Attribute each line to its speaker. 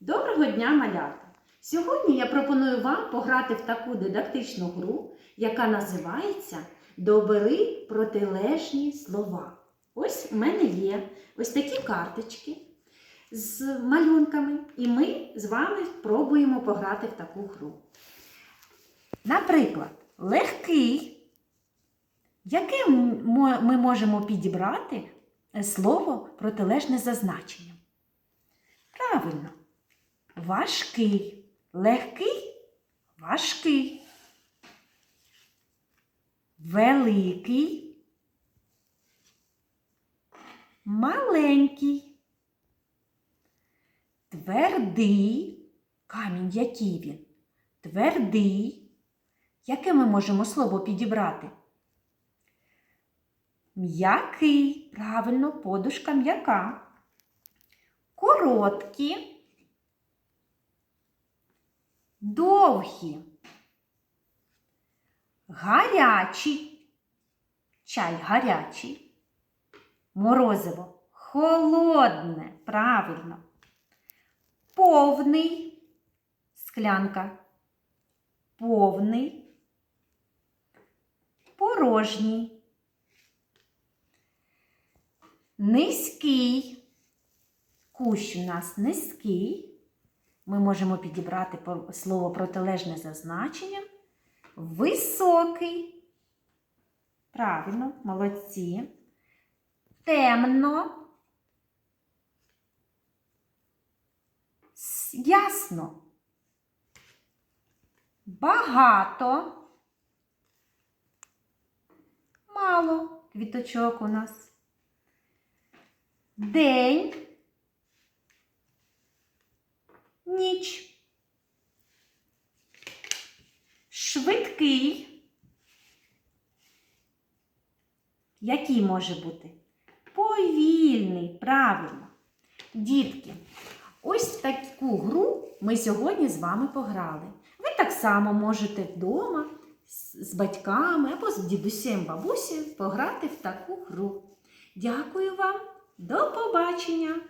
Speaker 1: Доброго дня, малята! Сьогодні я пропоную вам пограти в таку дидактичну гру, яка називається Добери протилежні слова. Ось у мене є ось такі карточки з малюнками, і ми з вами спробуємо пограти в таку гру. Наприклад, легкий. Яке м- мо- ми можемо підібрати слово протилежне за значенням? Правильно. Важкий. Легкий важкий. Великий. Маленький. Твердий. Камінь який він? Твердий. Яке ми можемо слово підібрати? М'який. Правильно, подушка м'яка. Короткі. Довгі. Гарячі. Чай гарячий. Морозиво холодне. Правильно. Повний. Склянка. Повний. Порожній. Низький. Кущ у нас низький. Ми можемо підібрати слово протилежне за значенням. Високий. Правильно, молодці. Темно. Ясно. Багато. Мало квіточок у нас. День. Ніч. Швидкий. Який може бути? Повільний, правильно. Дітки, ось таку гру ми сьогодні з вами пограли. Ви так само можете вдома з батьками або з дідусем бабусею пограти в таку гру. Дякую вам, до побачення!